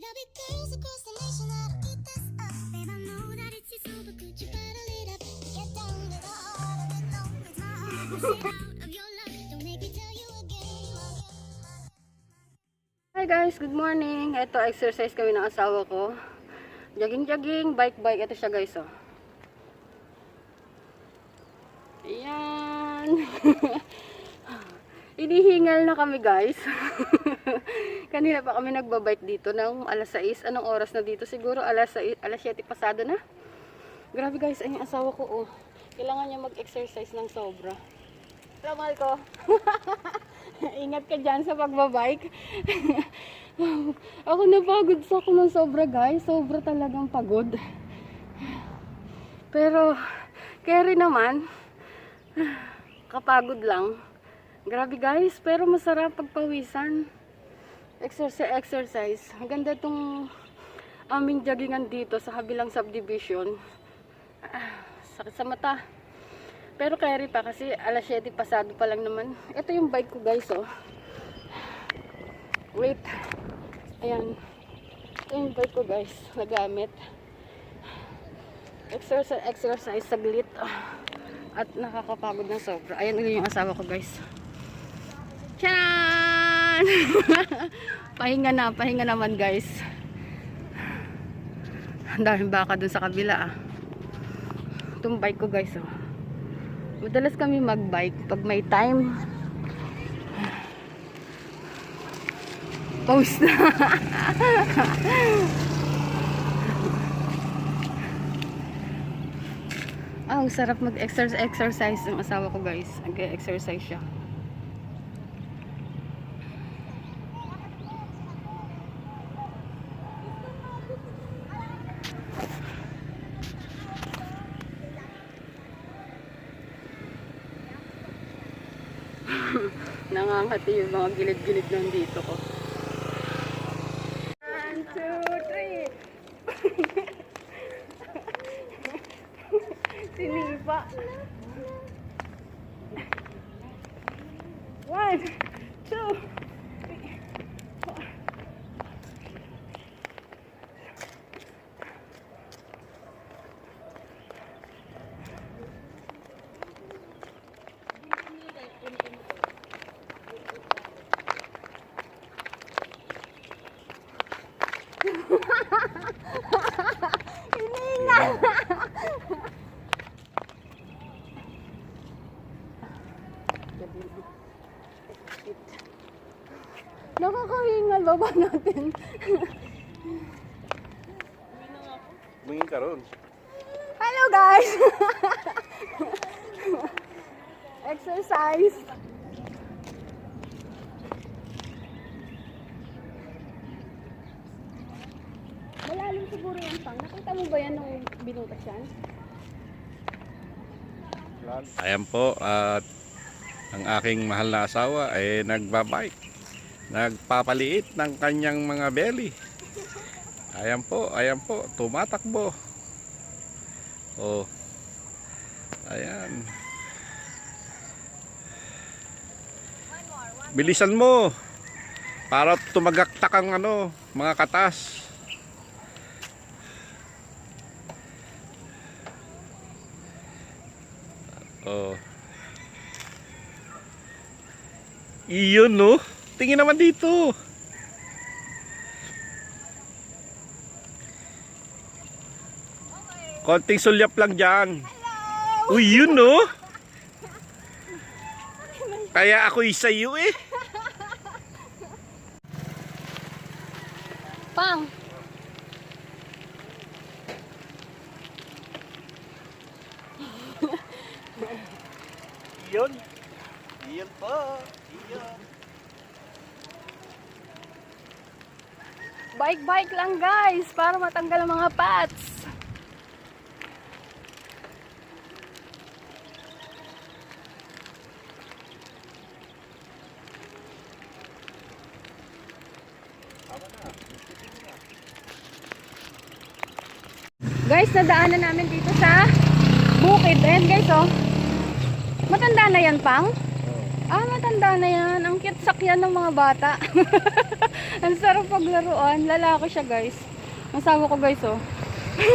There'll be girls across the nation this up. Babe, I know that it's your soul, it? Get down the heart of it, out of your luck, don't make me tell you again. Hi guys, good morning. Ito, exercise kami ng asawa ko. Jogging-jogging, bike-bike. Ito siya guys, oh. Ayan. Inihingal na kami guys. Kanina pa kami nagbabike dito ng alas 6. Anong oras na dito? Siguro alas 6, alas 7 pasado na. Grabe guys, ay yung asawa ko, oh. Kailangan niya mag-exercise ng sobra. Hello, mahal ko. Ingat ka dyan sa pagbabike. ako napagod sa ako ng sobra guys. Sobra talagang pagod. Pero, carry naman. Kapagod lang. Grabe guys, pero masarap pagpawisan. Exercise, exercise. Ang ganda tong aming joggingan dito sa kabilang subdivision. Ah, sa mata. Pero carry pa kasi alas 7 pasado pa lang naman. Ito yung bike ko guys oh. Wait. Ayan. Ito yung bike ko guys. Nagamit. Exercise, exercise saglit. Ah. At nakakapagod na sobra. Ayan yun yung asawa ko guys. Tiyan! pahinga na, pahinga naman guys. Ang daming baka dun sa kabila ah. Itong bike ko guys oh. Madalas kami magbike pag may time. Post na. Ah, ang sarap mag-exercise exercise ng asawa ko guys. Nag-exercise siya. Nangangati yung mga gilid-gilid ng dito ko. One, two, three. Sinipa. One, two, three, four. Hiningal! Nakakahingal, baba natin. Bungin ka ron. Hello guys! Exercise! Malalim siguro yan pang. Nakita mo ba yan nung binutas yan? Ayan po at ang aking mahal na asawa ay nagbabike. Nagpapaliit ng kanyang mga belly. Ayan po, ayan po, tumatakbo. Oh. Ayan. Bilisan mo. Para tumagaktak ang ano, mga katas. Oh. Iyon no. Tingin naman dito. Konting sulyap lang dyan. Uy, yun no. Kaya ako isa iyo eh. Pang! Iyon. Iyon po. Iyon. Bike-bike lang guys para matanggal ang mga pats. Guys, nadaanan namin dito sa bukid. Ayan guys, oh. Matanda na yan, pang? Ah, matanda na yan. Ang cute sakyan ng mga bata. Ang sarap paglaruan. Lalaki siya, guys. Ang sawa ko, guys, oh.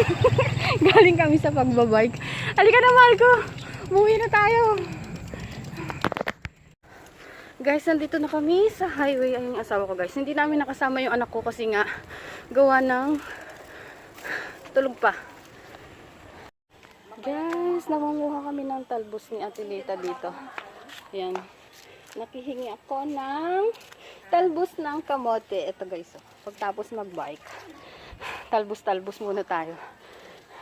Galing kami sa pagbabike. Halika na, mahal ko. Umuwi na tayo. Guys, nandito na kami sa highway. Ayun yung asawa ko, guys. Hindi namin nakasama yung anak ko kasi nga gawa ng tulog pa. Guys, nakunguha kami ng talbos ni Ate Lita dito. Ayan. Nakihingi ako ng talbos ng kamote. Ito guys, oh. pagtapos magbike. Talbos-talbos muna tayo.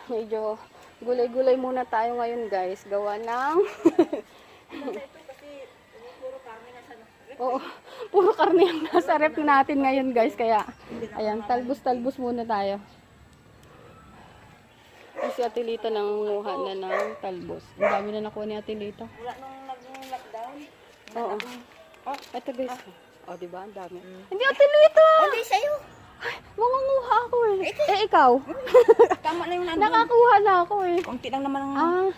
Medyo gulay-gulay muna tayo ngayon guys. Gawa ng... Oo, puro karne ang nasa rep natin ngayon guys. Kaya, ayan, talbos-talbos muna tayo. Kasi Ate Lita nangunguha na ng talbos. Ang dami na nakuha ni Ate. Wala nung. Oo. Oh, ito guys. Oh, di ba? Ang dami. Hindi Ate Lita! Hindi, sa'yo. Mangunguha ako eh. Eh, ikaw? Tama na yung nandun. Nakakuha na ako eh. Konti lang naman ang... Ah,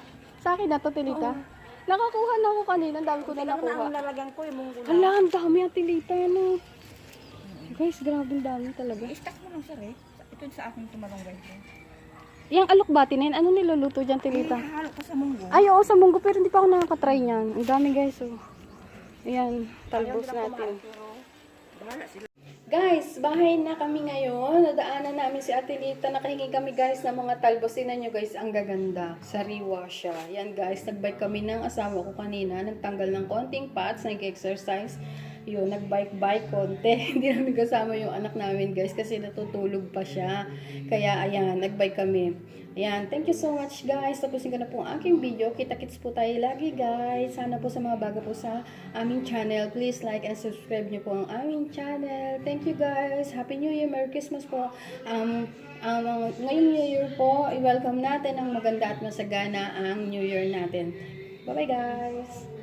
sa akin na to, Tilita. Nakakuha na ako kanina. Ang dami ko na lang nakuha. ang lalagyan ko, yung munggo na. Hala, ang dami Ate Lita yan eh. Guys, grabe ang dami talaga. I-stack mo lang sir eh. Ito sa aking tumalong guys. Yung alokbati na yun, ano niluluto dyan, Tilita? Halo ko sa munggo. Ay, oo, sa munggo, pero hindi pa ako nakakatry niyan. Ang dami guys, oh. Ayan, talbos natin. Guys, bahay na kami ngayon. Nadaanan namin si Ate Lita. Nakahingi kami guys ng mga talbos. Tingnan nyo guys, ang gaganda. Sariwa siya. Yan guys, nagbike kami ng asawa ko kanina. Nagtanggal ng konting pats, nag-exercise. Yun, nagbike-bike konti. Hindi namin kasama yung anak namin guys kasi natutulog pa siya. Kaya ayan, nagbike kami. Ayan, thank you so much guys. Tapusin ko na po ang aking video. Kita-kits po tayo lagi guys. Sana po sa mga bago po sa aming channel, please like and subscribe niyo po ang aming channel. Thank you guys. Happy New Year. Merry Christmas po. Um, um, ngayong New Year po, i-welcome natin ang maganda at masagana ang New Year natin. Bye-bye guys.